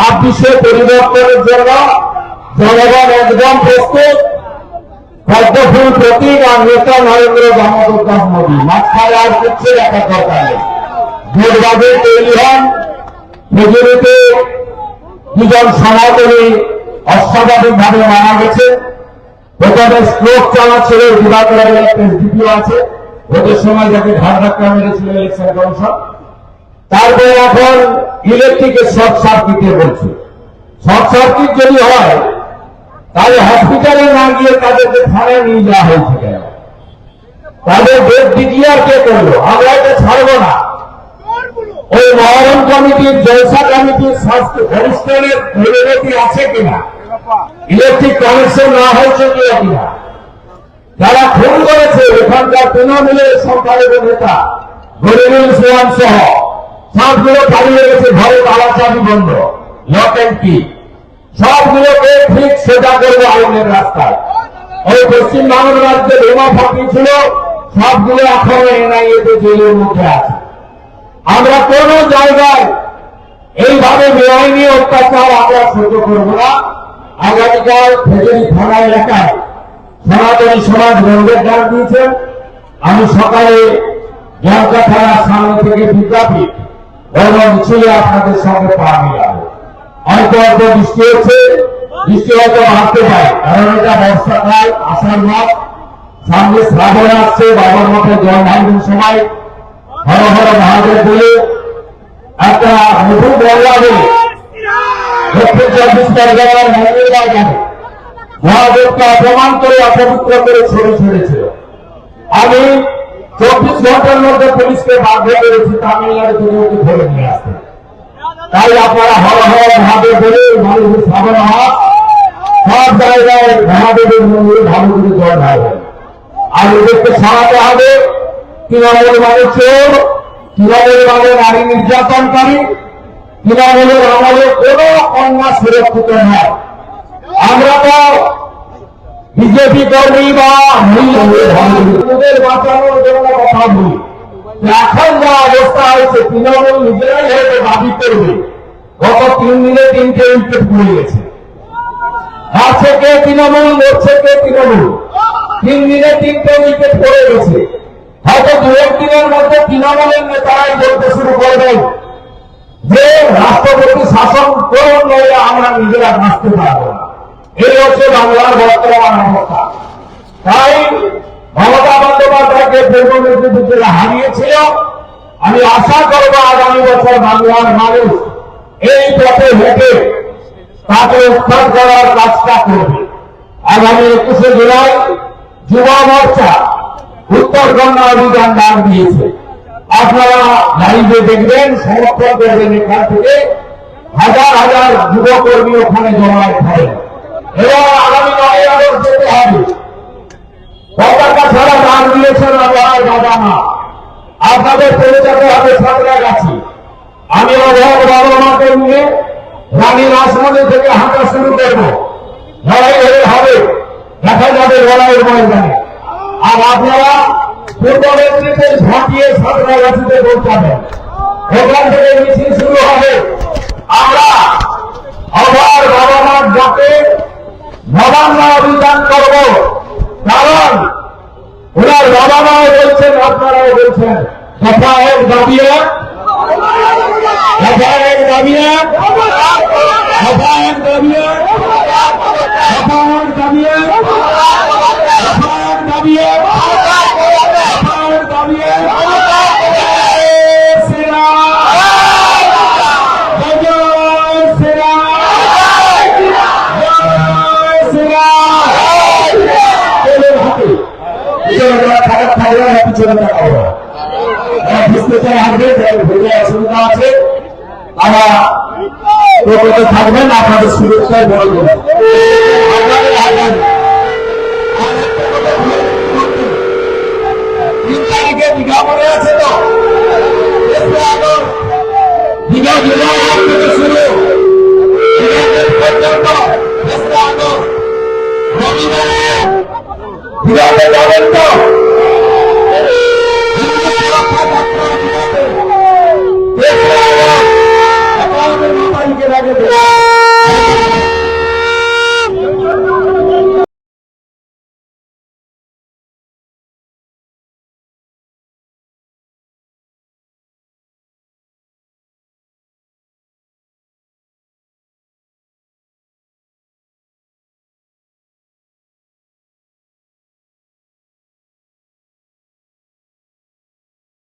ছাব্বিশে পরিবর্তনের জন্য জনগণ একদম প্রস্তুত। পদ্মফুল প্রতীক আর নেতা নরেন্দ্র দামোদর মোদী। মাঝখানে আর কিচ্ছু দেখা দরকার নেই। ভোটবাদে তৈরি হন মেজরিতে দুজন সনাতনী অস্বাভাবিক ভাবে মারা গেছে। প্রথমে স্ট্রোক চালাচ্ছিল দিবাকরের একটা এসডিপিও আছে। ভোটের সময় যাকে ঘাট ধাক্কা মেরেছিল ইলেকশন কমিশন তারপরে এখন ইলেকট্রিকের শর্ট সার্কিটে বলছে। শর্ট সার্কিট যদি হয়, তাহলে হসপিটালে না গিয়ে তাদেরকে থানায় নিয়ে যাওয়া হয়েছে কেন? তাদের ডেট ডিক্লিয়ার কে করল? আমরা এটা ছাড়বো না। ওই মহরম কমিটির, জলসা কমিটির অনুষ্ঠানের পরিণতি আছে কিনা? ইলেকট্রিক কানেকশন না হয়েছে কিনা? কিনা যারা খুন করেছে, এখানকার তৃণমূলের সংখ্যালঘু নেতা, গরিবুল সোহান সহ। সবগুলো পালিয়ে গেছে ঘরে তালা চাবি বন্ধ। লক অ্যান্ড কি সবগুলোকে ঠিক সোজা করব আইনের রাস্তায়। ওই পশ্চিম বাংলার রাজ্যে বোমা ফাটিয়েছিল, সবগুলো এখন এনআইএ তে জেলের মধ্যে আছে। আমরা কোন জায়গায় এইভাবে বেআইনি অত্যাচার আমরা সহ্য করব না। আগামীকাল ফেজরি থানা এলাকায় সনাতনী সমাজ বন্ধের ডাক দিয়েছেন। আমি সকালে জলকা থানার সামনে থেকে বিজ্ঞাপীঠ ধর্ম মিছিলে আপনাদের সঙ্গে পা মিলাবো। অল্প অল্প বৃষ্টি হচ্ছে, বৃষ্টি হয়তো বাড়তে পারে, কারণ এটা বর্ষাকাল, আষাঢ় মাস। সামনে শ্রাবণ আসছে, বাবার মতো জল ঢালবেন সময় হর হর মহাদেব বলে একটা নতুন বল্লা বলে দক্ষিণ চব্বিশ পরগনার মন্দির বাজারে মহাদেবকে অপমান করে অপবিত্র করে ছেড়ে ছেড়েছিল। আমি চব্বিশ ঘণ্টার মধ্যে পুলিশকে বাধ্য করেছি তামিলনাড়ু থেকে ধরে নিয়ে আসতে তাই আপনারা হর হর মহাদেব বলে মানুষের শ্রাবণ মাস সব জায়গায় মহাদেবের মন্দিরে করে জল ঢালবেন আর এদেরকে সরাতে হবে। তৃণমূল মানে চোর, তৃণমূল মানে নারী নির্যাতনকারী তৃণমূলের আমলে কোন কন্যা সুরক্ষিত নয়। আমরা তো বিজেপি কর্মী বা মহিলাদের বাঁচানোর জন্য কথা বলি। এখন যা অবস্থা হয়েছে, তৃণমূল নিজেরাই হয়তো দাবি করবে। গত তিন দিনে তিনটে উইকেট পড়ে গেছে। আছে কে তৃণমূল, মরছে কে তৃণমূল? তিন দিনে তিনটে উইকেট পড়ে গেছে। হয়তো দু একদিনের মধ্যে তৃণমূলের নেতারাই বলতে শুরু করবেন যে রাষ্ট্রপতি শাসন করুন, নইলে আমরা নিজেরা বাঁচতে পারব না। হারিয়েছিল। আমি আশা করব আগামী বছর বাংলার মানুষ এই পথে হেঁটে তাকে উত্থান করার কাজটা করবে। আগামী একুশে জুলাই যুবা মোর্চা উত্তরকন্যা অভিযান ডাক দিয়েছে। আপনারা লাইভে দেখবেন সমর্থন করবেন এখান থেকে, হাজার হাজার যুবকর্মী ওখানে জমায়েত হবে এবং আগামী নয় আমি থেকে হাঁটা শুরু করব। লড়াই হলে হবে। দেখা যাবে লড়াইয়ের ময়দানে। আর আপনারা পূর্ব মেদিনীপুর ঝাঁপিয়ে সাঁতরাগাছিতে পৌঁছাবেন। ওখান থেকে মিছিল শুরু হবে আমরা আবার বাবা মার ডাকে নবান্ন অভিযান করব কারণ ওনার বাবা মাও বলছেন আপনারাও বলছেন দফা এক দাবিয়া দফা এক দাবিয়া দফা এক দাবিয়া দফা এক আসবে অসুবিধা আছে। আমরা প্রকৃত থাকবেন আপনাদের সুরক্ষায় বলবেন আছে তো? দীঘা জেলা